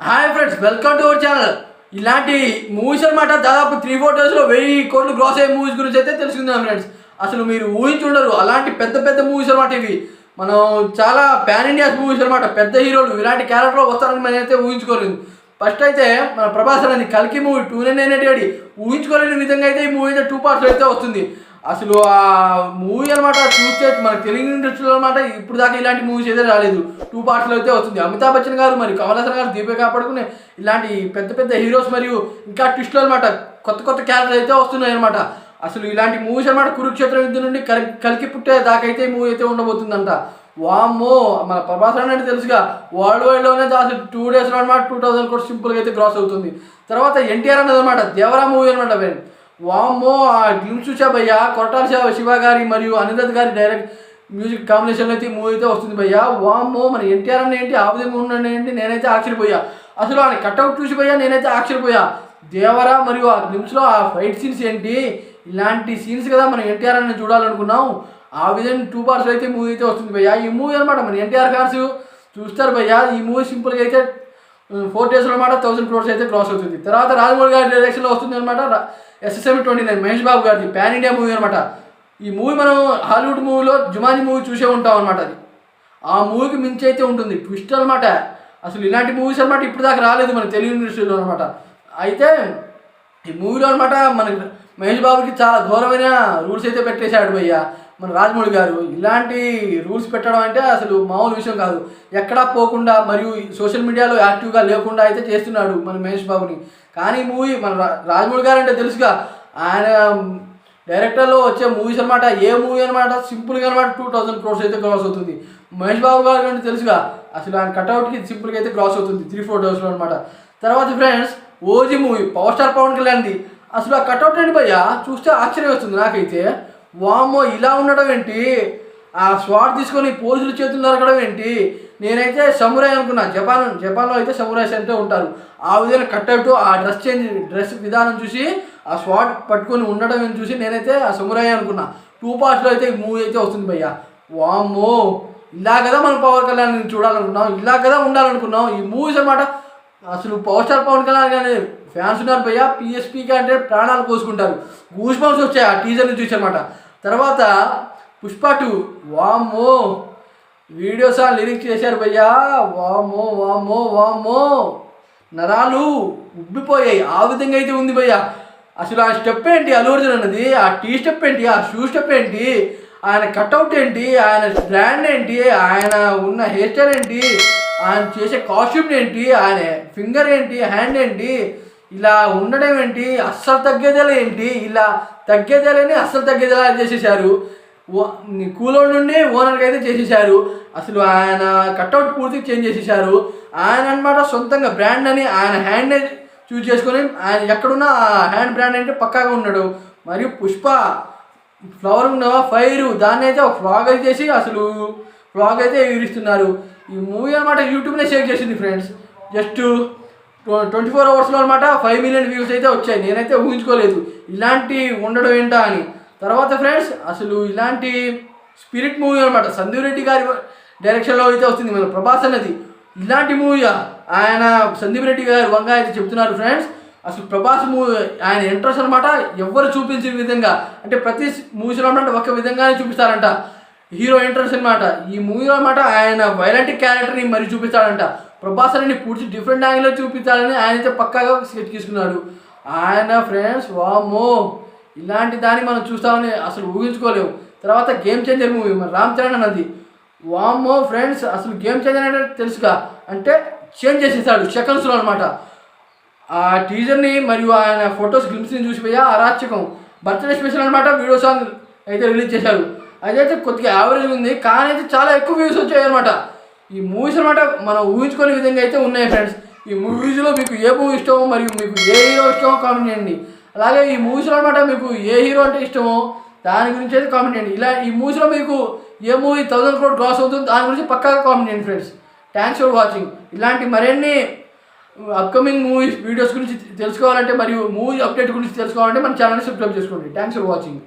Hi friends welcome to our channel ఇలాంటి movies అనమాట దాదాపు త్రీ ఫోర్ డేస్లో వెయ్యి కోట్లు గ్రాస్ అయ్యే మూవీస్ గురించి అయితే తెలుసుకుందాం ఫ్రెండ్స్ అసలు మీరు ఊహించుండరు అలాంటి పెద్ద పెద్ద మూవీస్ అనమాట ఇవి. మనం చాలా ప్యాన్ ఇండియా మూవీస్ అనమాట పెద్ద హీరోలు ఇలాంటి క్యారెక్టర్లో వస్తారని మనం అయితే ఊహించుకోలేదు. ఫస్ట్ అయితే మన ప్రభాస్ అనేది కల్కి మూవీ టూ నైన్ ఎయిట్ ఊహించుకోలేని విధంగా అయితే ఈ మూవీ అయితే టూ పార్ట్స్ అయితే వస్తుంది. అసలు ఆ మూవీ అనమాట చూస్తే మన తెలుగు ఇండస్ట్రీలో అనమాట ఇప్పుడు దాకా ఇలాంటి మూవీస్ అయితే రాలేదు. టూ పార్ట్స్లో అయితే వస్తుంది. అమితాబ్ బచ్చన్ గారు మరి కమల్ హాసన్ గారు దీపే పడుకునే ఇలాంటి పెద్ద పెద్ద హీరోస్ మరియు ఇంకా ట్విస్ట్లు అనమాట కొత్త కొత్త క్యారెక్టర్ అయితే వస్తున్నాయి అనమాట అసలు ఇలాంటి మూవీస్ అనమాట కురుక్షేత్ర యుద్ధ నుండి కలికి పుట్టే దాకా అయితే ఈ మూవీ అయితే ఉండబోతుందంట. వామ్మో! మన ప్రభాస్ అంటే తెలుసుగా వరల్డ్ వైడ్లోనే అసలు టూ డేస్లో అనమాట టూ థౌసండ్ కూడా సింపుల్గా అయితే క్రాస్ అవుతుంది. తర్వాత ఎన్టీఆర్ అన్నది అనమాట దేవరా మూవీ అనమాట ఫ్రెండ్ వామ్మో ఆ గ్లిమ్స్ చూసా భయ్యా. కొరటాల శివ శివ గారి మరియు అనిదత్ గారి డైరెక్ట్ మ్యూజిక్ కాంబినేషన్లో అయితే మూవీ అయితే వస్తుంది భయ్యా. వామ్మో మన ఎన్టీఆర్ అన్న ఏంటి? ఆవిధంగా ఉన్నాడు ఏంటి? నేనైతే ఆశ్చర్యపోయా. అసలు ఆయన కట్అవుట్ చూసి పోయా నేనైతే ఆశ్చర్యపోయా. దేవరా మరియు ఆ గ్లిమ్స్లో ఆ ఫైట్ సీన్స్ ఏంటి? ఇలాంటి సీన్స్ కదా మనం ఎన్టీఆర్ అని చూడాలనుకున్నాం. ఆ విధంగా టూ పార్ట్స్ అయితే మూవీ అయితే వస్తుంది భయ్యా. ఈ మూవీ అనమాట మన ఎన్టీఆర్ ఫ్యాన్స్ చూస్తారు భయ్యా. ఈ మూవీ సింపుల్గా అయితే ఫోర్ డేస్లో అనమాట థౌసండ్ క్రోర్స్ అయితే క్రాస్ అవుతుంది. తర్వాత రాజమౌళి గారి డైరెక్షన్లో వస్తుంది అనమాట S S M twenty nine Mahesh Babu గారిది పాన్ ఇండియా మూవీ అనమాట ఈ మూవీ మనం హాలీవుడ్ మూవీలో జుమాని మూవీ చూసే ఉంటాం అనమాట అది. ఆ మూవీకి మించి అయితే ఉంటుంది. ట్విస్ట్ అనమాట అసలు ఇలాంటి మూవీస్ అనమాట ఇప్పుడు దాకా రాలేదు మన తెలుగు ఇండస్ట్రీలో అనమాట అయితే ఈ మూవీలో అనమాట మన మహేష్ బాబుకి చాలా ఘోరమైన రూల్స్ అయితే పెట్టేశాడు భయ్య. మన రాజమౌళి గారు. ఇలాంటి రూల్స్ పెట్టడం అంటే అసలు మామూలు విషయం కాదు. ఎక్కడా పోకుండా మరియు సోషల్ మీడియాలో యాక్టివ్గా లేకుండా అయితే చేస్తున్నాడు మన మహేష్ బాబుని. కానీ మూవీ మన రా- రాజమౌళి గారు అంటే తెలుసుగా ఆయన డైరెక్టర్లో వచ్చే మూవీస్ అనమాట ఏ మూవీ అనమాట సింపుల్గా అనమాట టూ థౌసండ్ క్రోర్స్ అయితే క్రాస్ అవుతుంది. మహేష్ బాబు గారు అంటే తెలుసుగా అసలు ఆయన కట్అవుట్కి సింపుల్గా అయితే క్రాస్ అవుతుంది త్రీ ఫోర్ డేస్లో అనమాట తర్వాత friends O G movie power star Pawan కళ్యాణ్ది. అసలు ఆ కట్అవుట్ ఏంటి భయ్యా? చూస్తే ఆశ్చర్యం వస్తుంది నాకైతే. వామ్మో ఇలా ఉండడం ఏంటి? ఆ స్వాట్ తీసుకొని పోలీసుల చేతులు నరకడం ఏంటి? నేనైతే సమురాయ్ అనుకున్నా జపాన్ జపాన్లో అయితే సమురాయ్ అంటే ఉంటారు. ఆ విధంగా కట్అవుట్ ఆ డ్రెస్ చేంజ్ డ్రెస్ విధానం చూసి ఆ స్వాట్ పట్టుకొని ఉండడం చూసి నేనైతే ఆ సమురాయ్ అనుకున్నా. టూ పార్ట్స్లో అయితే ఈ మూవీ అయితే వస్తుంది భయ్య. వామ్మో! ఇలా కదా మనం పవన్ కళ్యాణ్ చూడాలనుకున్నాం. ఇలా కదా ఉండాలనుకున్నాం. ఈ మూవీస్ అన్నమాట అసలు పవర్ స్టార్ పవన్ కళ్యాణ్ కానీ ఫ్యాన్స్ ఉన్నారు భయ్య. పిఎస్పీకి అంటే ప్రాణాలు కోసుకుంటారు. గూస్ బంప్స్ వచ్చాయి ఆ టీజర్ని చూసి అనమాట తర్వాత పుష్ప టూ. వామ్మో. వీడియోస్ ఆ లిరిక్స్ చేశారు భయ్యా. వామ్మో వామ్మో వామ్మో. నరాలు ఉబ్బిపోయాయి. ఆ విధంగా అయితే ఉంది భయ్యా. అసలు ఆ స్టెప్ ఏంటి? అల్లు అన్నది? ఆ టీ స్టెప్ ఏంటి? ఆ షూ స్టెప్ ఏంటి? ఆయన కట్అవుట్ ఏంటి? ఆయన బ్రాండ్ ఏంటి? ఆయన ఉన్న హెయిర్ స్టైల్ ఏంటి? ఆయన చేసే కాస్ట్యూమ్ ఏంటి? ఆయన ఫింగర్ ఏంటి? హ్యాండ్ ఏంటి? ఇలా ఉండడం ఏంటి? అస్సలు తగ్గేదేలా ఏంటి? ఇలా తగ్గేదలని అస్సలు తగ్గేదలా చేసేసారు కూలో నుండి ఓనర్కి అయితే చేసేసారు అసలు ఆయన కట్అవుట్ పూర్తిగా చేంజ్ చేసేసారు ఆయన అనమాట సొంతంగా బ్రాండ్ అని ఆయన హ్యాండ్ చూజ్ చేసుకొని ఆయన ఎక్కడున్నా ఆ హ్యాండ్ బ్రాండ్ అంటే పక్కాగా ఉన్నాడు. మరియు పుష్ప ఫ్లవర్ ఉన్న ఫైర్. దాన్ని అయితే ఒక ఫ్లాగ్ అయితే చేసి అసలు ఫ్లాగ్ అయితే వివరిస్తున్నారు. ఈ మూవీ అనమాట యూట్యూబ్నే షేర్ చేసింది ఫ్రెండ్స్. జస్ట్ ట్వంటీ ఫోర్ అవర్స్లో అనమాట ఫైవ్ మిలియన్ వ్యూస్ అయితే వచ్చాయి. నేనైతే ఊహించుకోలేదు. ఇలాంటి ఉండడం ఏంటా అని. తర్వాత ఫ్రెండ్స్ అసలు ఇలాంటి స్పిరిట్ మూవీ అనమాట సందీప్ రెడ్డి గారి డైరెక్షన్లో అయితే వస్తుంది మన ప్రభాస్ అన్నది. ఇలాంటి మూవీ ఆయన సందీప్ రెడ్డి గారు వంగ అయితే చెప్తున్నారు ఫ్రెండ్స్. అసలు ప్రభాస్ మూవీ ఆయన ఇంట్రెస్ట్ అనమాట ఎవరు చూపించిన విధంగా అంటే ప్రతి మూవీస్లో అనమాట ఒక విధంగానే చూపిస్తారంట హీరో ఇంట్రెస్ట్ అనమాట ఈ మూవీలో అనమాట ఆయన వైలెంట్ క్యారెక్టర్ని మరి చూపిస్తాడంట. ప్రభాస్ అని పూర్తి డిఫరెంట్ యాంగిల్లో చూపించాలని ఆయన అయితే పక్కాగా స్కెచ్ తీసుకున్నాడు ఆయన ఫ్రెండ్స్ వామో ఇలాంటి దాన్ని మనం చూస్తామని అసలు ఊహించుకోలేము. తర్వాత గేమ్ చేంజర్ మూవీ మన రామ్ చరణ్ అన్నది. వామ్మో ఫ్రెండ్స్ అసలు గేమ్ చేంజర్ అంటే తెలుసుగా? అంటే చేంజ్ చేసేసాడు సెకండ్స్లో అనమాట ఆ టీజర్ని మరియు ఆయన ఫొటోస్ గ్లిమ్స్ని చూసిపోయా అరాచకం. బర్త్డే స్పెషల్ అనమాట వీడియో సాంగ్ అయితే రిలీజ్ చేశారు అదైతే కొద్దిగా యావరేజ్ ఉంది కానీ అయితే చాలా ఎక్కువ వ్యూస్ వచ్చాయి అనమాట ఈ మూవీస్ అనమాట మనం ఊహించుకునే విధంగా అయితే ఉన్నాయి ఫ్రెండ్స్ ఈ మూవీస్లో మీకు ఏ మూవీ ఇష్టమో మరియు మీకు ఏ హీరో ఇష్టమో కామెంట్ చేయండి. అలాగే ఈ మూవీస్లో అనమాట మీకు ఏ హీరో అంటే ఇష్టమో దాని గురించి అయితే కామెంట్ చేయండి. ఇలా ఈ మూవీస్లో మీకు ఏ మూవీ థౌసండ్ క్రోడ్ గ్రాస్ అవుతుంది దాని గురించి పక్కాగా కామెంట్ చేయండి ఫ్రెండ్స్. థ్యాంక్స్ ఫర్ వాచింగ్ ఇలాంటి మరిన్ని అప్కమింగ్ మూవీస్ వీడియోస్ గురించి తెలుసుకోవాలంటే మరియు మూవీ అప్డేట్ గురించి తెలుసుకోవాలంటే మన ఛానల్ని సబ్స్క్రైబ్ చేసుకోండి. Thanks for watching